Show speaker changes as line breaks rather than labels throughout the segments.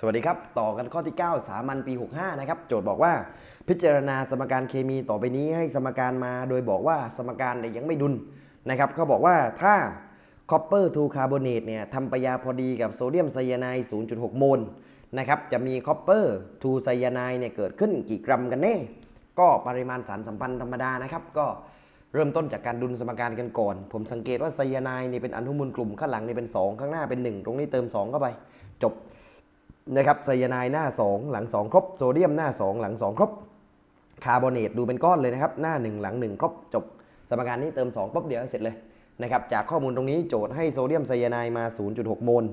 สวัสดีครับ ต่อกันข้อที่ 9 สามัญปี 65 นะครับ โจทย์บอกว่าพิจารณาสมการเคมีต่อไปนี้ให้สมการมา โดยบอกว่าสมการเนี่ยยังไม่ดุลนะครับเขาบอกว่าถ้าคอปเปอร์ทูคาร์บอเนตเนี่ยทำปฏยาพอดีกับโซเดียมไซยาไนด์0.6 โมลนะครับจะมีคอปเปอร์ทูไซยาไนด์เนี่ยเกิดขึ้นกี่กรัมกันแน่ ก็ปริมาณสารสัมพันธ์ธรรมดานะครับ ก็เริ่มต้นจากการดุลสมการกันก่อน ผมสังเกตว่าไซยาไนด์นี่ยเป็นอนุมูลกลุ่มข้างหลังเนี่ยเป็น 2 ข้างหน้าเป็น 1 ตรงนี้เติม 2 เข้าไป จบ นะครับไซยาไนด์หน้า 2 หลัง 2 ครบ โซเดียมหน้า 2 หลัง 2 ครบ คาร์บอเนตดูเป็นก้อนเลยนะครับ หน้า 1 หลัง 1 ครบ จบ สมการนี้เติม2ปุ๊บเดี๋ยวเสร็จเลยนะครับ จากข้อมูลตรงนี้โจทย์ให้โซเดียมไซยาไนด์มา 0.6 โมล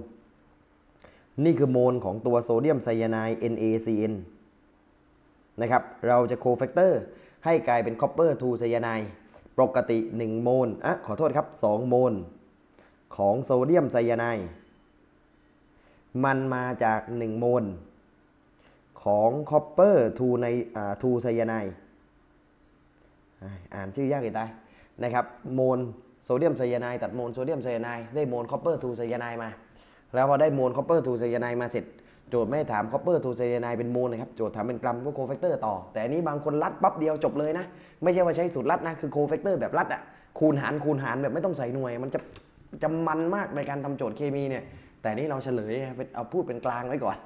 นี่คือโมลของตัวโซเดียมไซยาไนด์ NaCN นะครับ เราจะโคแฟกเตอร์ให้กลายเป็นคอปเปอร์ทูไซยาไนด์ปกติ 1 โมลอะขอโทษครับ 2 โมล ของโซเดียมไซยาไนด์ มันมาจาก 1 โมล ของคอปเปอร์ทูในทูไซยาไนอ่านชื่อยากอีกตายนะครับโมลโซเดียมไซยาไนตัดโมลโซเดียมไซยาไนได้โมลคอปเปอร์ทูไซยาไนมา แล้วพอได้โมลคอปเปอร์ทูไซยาไนมาเสร็จโจทย์ไม่ถามคอปเปอร์ทูไซยาไนเป็นโมลนะครับโจทย์ถามเป็นกรัมก็โคแฟกเตอร์ต่อ แต่อันนี้บางคนลัดปั๊บเดียวจบเลยนะ ไม่ใช่ว่าใช้สูตรลัดนะคือโคแฟกเตอร์แบบลัดอะคูณหารคูณหารแบบไม่ต้องใส่หน่วย มันจะจะมันมากในการทำโจทย์เคมีเนี่ย แต่นี่เราเฉลยเป็นเอาพูดเป็นกลางไว้ก่อน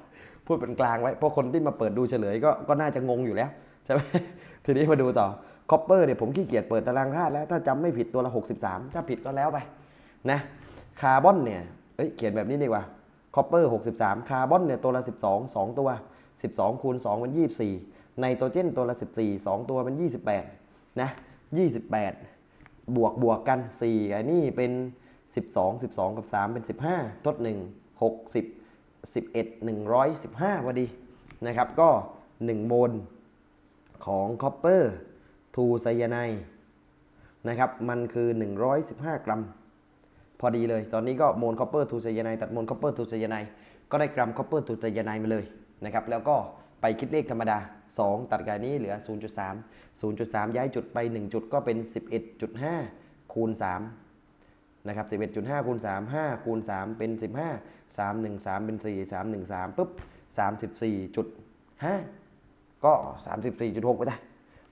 พูดเป็นกลางไว้ เพราะคนที่มาเปิดดูเฉลยก็ก็น่าจะงงอยู่แล้วใช่ไหมทีนี้มาดูต่อคอปเปอร์เนี่ยผมขี้เกียจเปิดตารางธาตุแล้ว ถ้าจำไม่ผิดตัวละ 63 ถ้าผิดก็แล้วไปนะคาร์บอนเนี่ยเอ้ยเขียนแบบนี้ดีกว่าคอปเปอร์63 คาร์บอนเนี่ยตัวละ 12 2 ตัว 12 คูณ 2 เป็น 24 ไนโตรเจนตัวละ 14 2 ตัวเป็น 28 นะ 28 บวกบวกกัน4ไอ้นี่เป็น 12 12 กับ 3 เป็น 15 ทด 1 60 11 115 พอดีนะครับ ก็ 1 โมลของคอปเปอร์ทูไซยาไนนะครับ มันคือ 115 กรัม พอดีเลย ตอนนี้ก็โมลคอปเปอร์ทูไซยาไนตัดโมลคอปเปอร์ทูไซยาไนก็ได้กรัมคอปเปอร์ทูไซยาไนมาเลยนะครับ แล้วก็ไปคิดเลขธรรมดา 2 ตัดกับนี้เหลือ 0.3 0.3 ย้ายจุดไป 1 จุดก็เป็น 11.5 คูณ 3 นะครับ11.5คูณ3 5คูณ3 เป็น 15 3 1 3 เป็น 4 3 1 3ปุ๊บ34.5 ก็ 34.6 ไปได้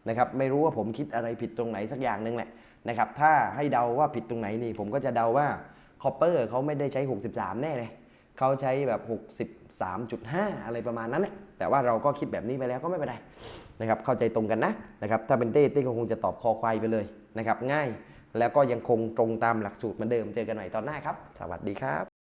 นะครับไม่รู้ว่าผมคิดอะไรผิดตรงไหนสักอย่างหนึ่งแหละนะครับถ้าให้เดาว่าผิดตรงไหนนี่ ผมก็จะเดาว่าคอปเปอร์เขาไม่ได้ใช้ 63 แน่เลยเขาใช้แบบ 63.5 อะไรประมาณนั้นแหละแต่ว่าเราก็คิดแบบนี้ไปแล้วก็ไม่เป็นไรนะครับเข้าใจตรงกันนะนะครับถ้าเป็นเต้เต้ก็คงจะตอบคอควายไปเลยนะครับง่าย แล้วก็ยังคงตรงตามหลักสูตรเหมือนเดิมเจอกันใหม่ตอนหน้าครับ สวัสดีครับ